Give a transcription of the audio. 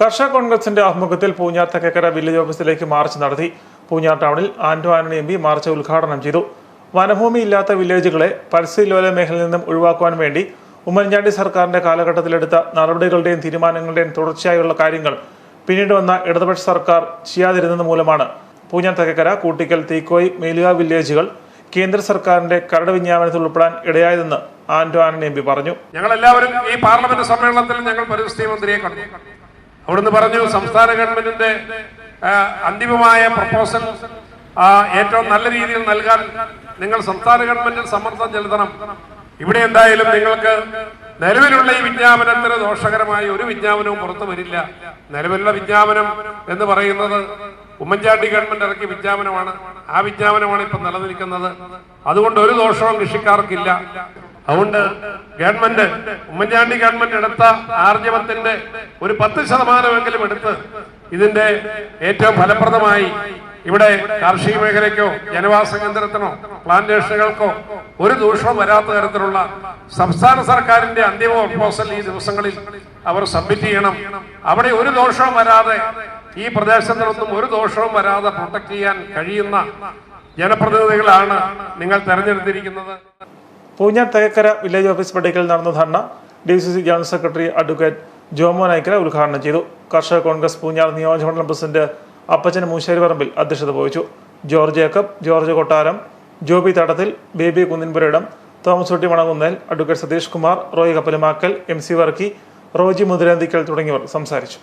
കർഷക കോൺഗ്രസിന്റെ ആഭിമുഖ്യത്തിൽ പൂഞ്ഞാർ തെക്കേക്കര വില്ലേജ് ഓഫീസിലേക്ക് മാർച്ച് നടത്തി. പൂഞ്ഞാർ ടൗണിൽ Anto Antony M P march ഉദ്ഘാടനം ചെയ്തു. വനഭൂമി ഇല്ലാത്ത വില്ലേജുകളെ പരിസ്ഥിതിലോല മേഖലയിൽ നിന്നും ഒഴിവാക്കുവാൻ വേണ്ടി ഉമ്മൻചാണ്ടി സർക്കാരിന്റെ കാലഘട്ടത്തിലെടുത്ത നടപടികളുടെയും തീരുമാനങ്ങളുടെയും തുടർച്ചയായുള്ള കാര്യങ്ങൾ പിന്നീട് വന്ന ഇടതുപക്ഷ സർക്കാർ ചെയ്യാതിരുന്നത് മൂലമാണ് പൂഞ്ഞാർ തെക്കേക്കര കൂട്ടിക്കൽ തീക്കോയി മേലുക വില്ലേജുകൾ കേന്ദ്ര സർക്കാരിന്റെ കരട് വിജ്ഞാപനത്തിൽ ഉൾപ്പെടാൻ ഇടയായതെന്ന് ആന്റോ ആന്റണി എം പി പറഞ്ഞു. ഞങ്ങൾ എല്ലാവരും ഈ പാർലമെന്റ് സമ്മേളനത്തിൽ ഞങ്ങൾ പരിസ്ഥിതി മന്ത്രിയെ കണ്ടു. അവിടുന്ന് പറഞ്ഞു സംസ്ഥാന ഗവൺമെന്റിന്റെ അന്തിമമായ പ്രപ്പോസൽ ഏറ്റവും നല്ല രീതിയിൽ നൽകാൻ നിങ്ങൾ സംസ്ഥാന ഗവൺമെന്റിൽ സമ്മർദ്ദം ചെലുത്തണം. ഇവിടെ എന്തായാലും നിങ്ങൾക്ക് നിലവിലുള്ള ഈ വിജ്ഞാപനത്തിന് ദോഷകരമായ ഒരു വിജ്ഞാപനവും പുറത്തു വരില്ല. നിലവിലുള്ള വിജ്ഞാപനം എന്ന് പറയുന്നത് ഉമ്മൻചാണ്ടി ഗവൺമെന്റ് ഇറക്കിയ വിജ്ഞാപനമാണ്. ആ വിജ്ഞാപനമാണ് ഇപ്പൊ നിലനിൽക്കുന്നത്. അതുകൊണ്ട് ഒരു ദോഷവും കൃഷിക്കാർക്കില്ല. അതുകൊണ്ട് ഗവൺമെന്റ് ഉമ്മൻചാണ്ടി ഗവൺമെന്റ് എടുത്ത ആർജവത്തിന്റെ ഒരു പത്ത് ശതമാനമെങ്കിലും എടുത്ത് ഇതിന്റെ ഏറ്റവും ഫലപ്രദമായി ഇവിടെ കാർഷിക മേഖലയ്ക്കോ ജനവാസ കേന്ദ്രത്തിനോ പ്ലാന്റേഷനുകൾക്കോ ഒരു ദൂഷണം വരാത്ത തരത്തിലുള്ള സംസ്ഥാന സർക്കാരിന്റെ അന്തിമ പ്രപ്പോസൽ ഈ ദിവസങ്ങളിൽ അവർ സബ്മിറ്റ് ചെയ്യണം. അവിടെ ഒരു ദോഷവും വരാതെ ഈ പ്രദേശത്തിനൊന്നും ഒരു ദോഷവും വരാതെ പ്രൊട്ടക്ട് ചെയ്യാൻ കഴിയുന്ന ജനപ്രതിനിധികളാണ് നിങ്ങൾ തെരഞ്ഞെടുത്തിരിക്കുന്നത്. പൂഞ്ഞാർ തേക്കര വില്ലേജ് ഓഫീസ് പടിക്കൽ നടന്ന dharna D C C general secretary advocate Jomon Aikkara ഉദ്ഘാടനം ചെയ്തു. കർഷക കോൺഗ്രസ് പൂഞ്ഞാർ നിയോജകമണ്ഡലം പ്രസിഡന്റ് അപ്പച്ചൻ മൂശ്ശേരി പറമ്പിൽ അധ്യക്ഷത വഹിച്ചു. ജോർജ് ജേക്കബ് ജോർജ് കൊട്ടാരം ജോബി തടത്തിൽ Baby Kunninpurayidam Thomas Kutty Manakunnel advocate Satheesh Kumar Roy Kappalumakkal M C Varkey Roji Muthiranthikkal തുടങ്ങിയവർ സംസാരിച്ചു.